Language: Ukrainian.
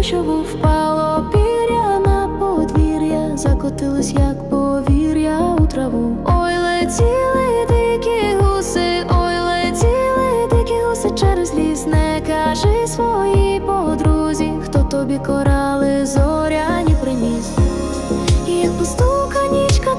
дощову впало пір'я на подвір'я, закотилось, як повір'я у траву. Ой, летіли дикі гуси, ой, летіли дикі гуси через ліс, не кажи своїй подрузі, хто тобі корали зоряні приніс, І як пустука нічка.